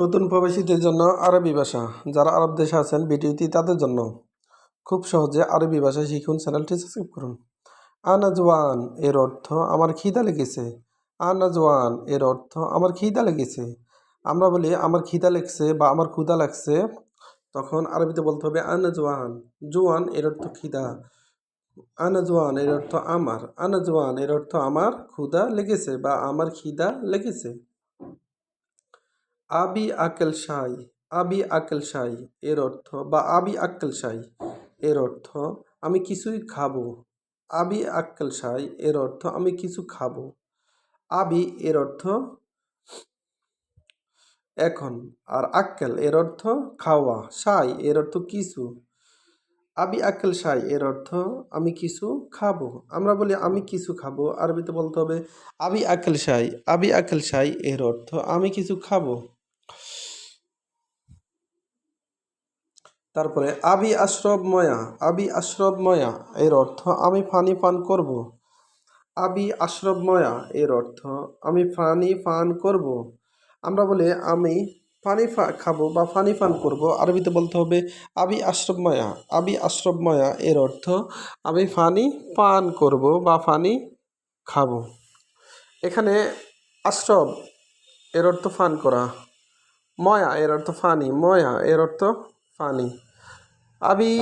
নতুন প্রবাসীদের জন্য আরবি ভাষা। যারা আরব দেশে আছেন, ভিডিওটি তাদের জন্য। খুব সহজে আরবি ভাষা শিখুন, চ্যানেলটি সাবস্ক্রাইব করুন। আনাজওয়ান এর অর্থ আমার খিদা লেগেছে। আনাজওয়ান এর অর্থ আমার খিদা লেগেছে। আমরা বলি, আমার খিদা লেগছে বা আমার ক্ষুদা লাগছে। তখন আরবিতে বলতে হবে আনাজওয়ান জোয়ান, এর অর্থ খিদা। আনাজওয়ান এর অর্থ আমার। আনাজওয়ান এর অর্থ আমার ক্ষুদা লেগেছে বা আমার খিদা লেগেছে। আবি আকেল সাই আবি আকেল সাই এর অর্থ বা আবি আক্কেল সাই এর অর্থ আমি কিছুই খাব। আবি আক্কেল সাই এর অর্থ আমি কিছু খাব। আবি, এর অর্থ এখন, আর আক্কেল এর অর্থ খাওয়া সাই এর অর্থ কিছু। আবি আক্কেল সাই এর অর্থ আমি কিছু খাব। আমরা বলি আমি কিছু খাব, আরবিতে বলতে হবে আবি আক্কেল সাই আবি আক্কেল সাই এর অর্থ আমি কিছু খাব। তারপরে, আবি আশ্রব ময়া আবি আশ্রব ময়া এর অর্থ আমি পানি পান করব। আবি আশ্রব ময়া এর অর্থ আমি পানি পান করব। আমরা বলি, আমি পানি খাব বা পানি পান করব। আরবিতে বলতে হবে, আবি আশ্রব ময়া আবি আশ্রব ময়া এর অর্থ আমি পানি পান করব বা পানি খাব। এখানে আশ্রব, এর অর্থ পান করা। ময়া, এর অর্থ ফানি। ময়া, এর অর্থ ফানি। আবি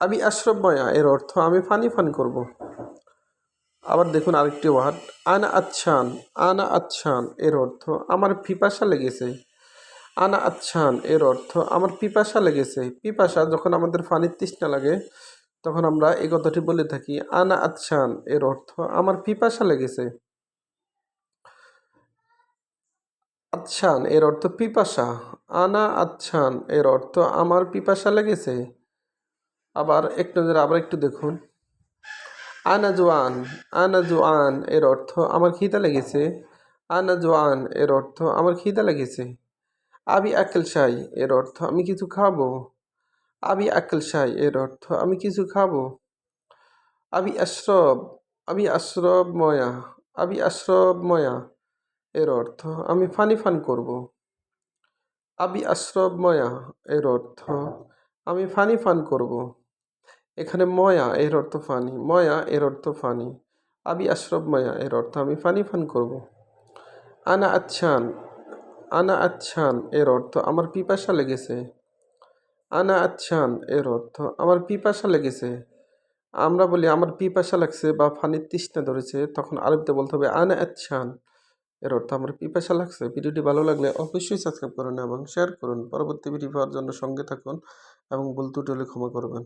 আবি আশ্রব ময়া এর অর্থ আমি ফানি ফান করব। আবার দেখুন আরেকটি ওয়ার্ড আনা আচ্ছান আনা আচ্ছান, এর অর্থ আমার পিপাসা লেগেছে। আনা আচ্ছান, এর অর্থ আমার পিপাসা লেগেছে। পিপাসা যখন আমাদের পানির তৃষ্ণা লাগে, তখন আমরা এই কথাটি বলে থাকি, আনা আচ্ছান, এর অর্থ আমার পিপাসা লেগেছে। আচ্ছান এর অর্থ পিপাসা। আনা আচ্ছান এর অর্থ আমার পিপাসা লেগেছে। আবার একটু নজরে আবার একটু দেখুন। আনা জোয়ান আনা জোয়ান এর অর্থ আমার খিদা লেগেছে। আনা জোয়ান এর অর্থ আমার খিদা লেগেছে। আবি আকেল শাই এর অর্থ আমি কিছু খাব। আবি আকেল শাই এর অর্থ আমি কিছু খাব। আবি আশ্রব আবি আশ্রব ময়া আবি আশ্রব ময়া এর অর্থ, আমি ফানি ফান করব। আবি আশ্রব ময়া, এর অর্থ, আমি ফানি ফান করব। এখানে ময়া, এর অর্থ ফানি। ময়া, এর অর্থ ফানি। আবি আশ্রব ময়া, এর অর্থ, আমি ফানি ফান করব। আনা আচ্ছান আনা আচ্ছান, এর অর্থ, আমার পিপাসা লেগেছে। আনা আচ্ছান, এর অর্থ, আমার পিপাসা লেগেছে। আমরা বলি, আমার পিপাসা লাগছে বা ফানির তৃষ্ণা ধরেছে, তখন আরবিতে বলতে হবে, আনা আচ্ছান। এর অর্থ আমার পিপাসা লাগছে? ভিডিওটি ভালো লাগলে অবশ্যই সাবস্ক্রাইব করুন এবং শেয়ার করুন। পরবর্তী ভিডিও পাওয়ার জন্য সঙ্গে থাকুন এবং ভুল ত্রুটি হলে ক্ষমা করবেন।